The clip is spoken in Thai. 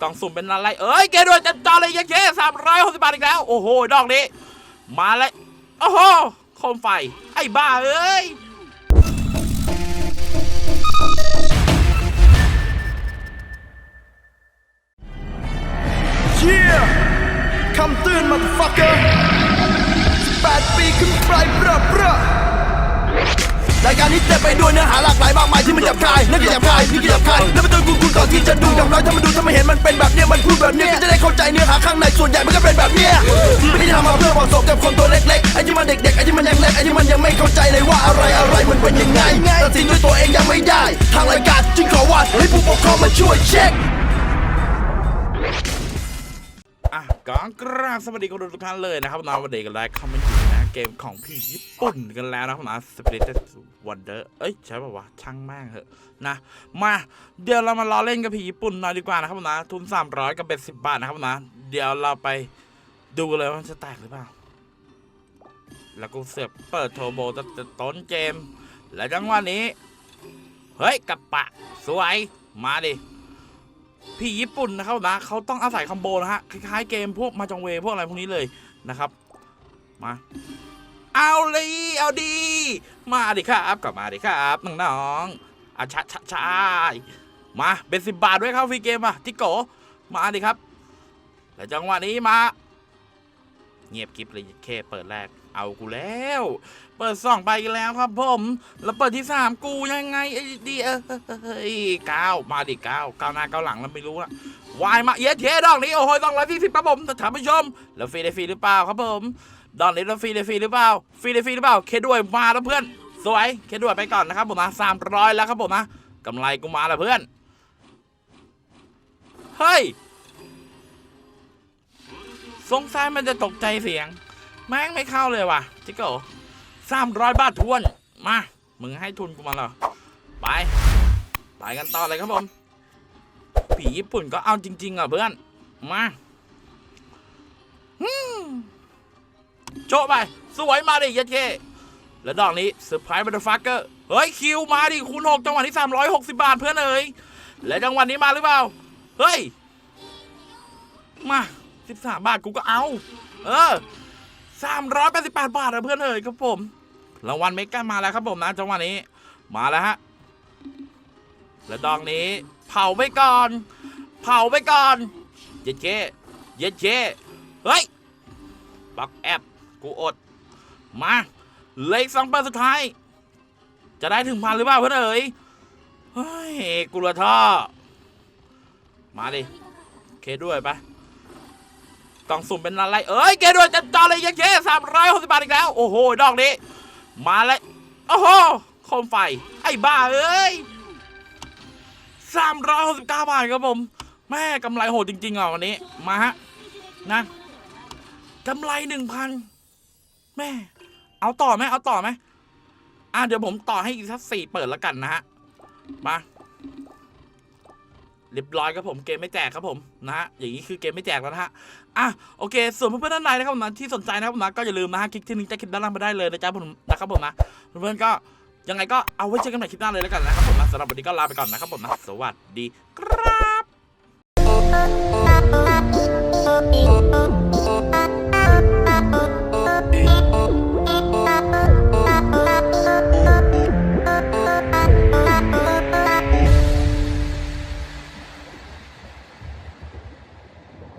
กล่องสุ่มเป็นอะไรเอ้ยเกด้วยจัดจอเลยยังเช่สามร้อยหกสิบบาทอีกแล้ว โอ้โหดอกนี้ มาเลยโอ้โหโคมไฟ ไอ้บ้าเอ้ยเชี่ยคำเตือนมาฟักเกอร์18ปีขึ้นไปเบ้อเบ้อ นี้เต็มไปด้วยเนื้อหาหลากหลายมากมายที่มันหยาบคายนั่นก็หยาบคายนี่ก็หยาบคายแล้วมันต้องกูคุณก่อนที่จะดูกับเราถ้ามันดูถ้ามันเห็นมันเป็นแบบเนี้ยมันพูดแบบเนี้ยก็จะได้เข้าใจเนื้อหาข้างในส่วนใหญ่มันก็เป็นแบบเนี้ยไม่ได้ทำมาเพื่อเหมาะสมกับคนตัวเล็กๆไอ้ที่มันเด็กๆไอ้ที่มันยังเล็กไอ้ที่มันยังไม่เข้าใจเลยว่าอะไรอะไรมันเป็นยังไงตัดสินด้วยตัวเองยังไม่ได้ ทางรายการจึงขอว่าให้ผู้ปกครองมาช่วยเช็คอะกองกราบสวัสดีคุณทุกท่านเลยนะครับน้องวันเด็กกันแล้วเข้ามาอยู่ เกมของผีญี่ปุ่นกันแล้วนะครับนะ Spirit Wonder เอ้ย ใช่ป่าวะช่างแม่งเหอะนะ มาเดี๋ยวเรามาล้อเล่นกับผีญี่ปุ่นหน่อยดีกว่านะครับนะทุน300กับเบ็ด10บาทนะครับนะเดี๋ยวเราไปดูกันเลยว่ามันจะแตกหรือเปล่า แล้วกูเสือกเปิดโทรโบตั้งแต่ต้นเกม และจังหวะนี้ เฮ้ยกระปะ สวย มาดิพี่ญี่ปุ่นนะครับนะเขาต้องอาศัยคอมโบนะฮะ คล้ายๆเกมพวกมาจองเวพวกอะไรพวกนี้เลยนะครับ มา เอาเลยเอาดี มาดิครับกลับมาดิครับน้องๆอาชะชะชามาเป็นสิบบาทด้วยครับฟรีเกมอะจิโกมาดิครับและจังหวะนี้มา เงียบกริบเลยแค่เปิดแรก เอากูแล้ว เปิดสองไปแล้วครับผม แล้วเปิดที่สามกูยังไงไอ้ดีเอ้ยเก้ามาดิเก้าเก้าหน้าเก้าหลังแล้วไม่รู้อะวายมาเย็ดเทดอกนี้โอ้โหต้องร้อยสี่สิบครับผมท่านผู้ชม แล้วฟรีได้ฟรีหรือเปล่าครับผม ดอกนี้แล้วฟรีได้ฟรีหรือเปล่าฟรีได้ฟรีหรือเปล่าเคด้วยมาแล้วเพื่อน สวยเคด้วยไปก่อนนะครับผมนะสามร้อยแล้วครับผมนะกำไรกูมาแล้วเพื่อนเฮ้ยสงสัยมันจะตกใจเสียง แม่งไม่เข้าเลยว่ะจิโก้สามร้อยบาททวนมา มึงให้ทุนกูมาเหรอไปไปกันต่อเลยครับผม ผีญี่ปุ่นก็เอาจริง ๆ อะเพื่อน มาฮึ โชว์ไป สวยมาดิยัดเย่แล้วดอกนี้เซอร์ไพรส์บัตเตอร์ฟักเกอร์เฮ้ย คิวมาดิคูณหกจังหวะที่สามร้อยหกสิบาทเพื่อนเอ๋ยและจังหวะนี้มาหรือเปล่า เฮ้ย มาสิบสามบาทกูก็เอา เออสามร้อยแปดสิบแปดบาทนะเพื่อนเอ๋ยครับผมรางวัลเมกามาแล้วครับผมนะจังหวะนี้ มาแล้วฮะและดองนี้ เผาไปก่อน เผาไปก่อน เย็ดเจเย็ดเจเฮ้ยบักแอป กูอด มาเลขสองปอร์สุดท้าย จะได้ถึงพันหรือเปล่าเพื่อนเอ๋ยเฮ้ยกูละท่อ มาดิ เคด้วยปกล่องสุ่มเป็นอะไร เอ้ยเกด้วยจัดจอเลยยังเช่สามร้อยหกสิบบาทอีกแล้ว โอ้โห ดอกนี้ มาเลยโอ้โหโคมไฟ ไอ้บ้าเอ้ยสามร้อยหกสิบเก้าบาทครับผม แม่กำไรโหดจริงๆอะวันนี้ มาฮะ นะกำไรหนึ่งพัน แม่เอาต่อไหมเอาต่อไหมอะเดี๋ยวผมต่อให้อีกสักสี่เปิดแล้วกันนะฮะมาเรียบร้อยครับผมเกมไม่แจกครับผมนะฮะอย่างนี้คือเกมไม่แจกแล้วนะฮะอะโอเค ส่วนเพื่อนๆด้านในนะครับผมนะที่สนใจนะครับผมนะก็อย่าลืมนะฮะคลิกที่ลิงก์ใต้คลิปด้านล่างไปได้เลยนะจ๊ะผมนะครับผมนะเพื่อนๆก็ยังไงก็เอาไว้เจอกันใหม่คลิปหน้าเลยแล้วกันนะครับผมนะสำหรับวันนี้ก็ลาไปก่อนนะครับผมนะสวัสดีครับ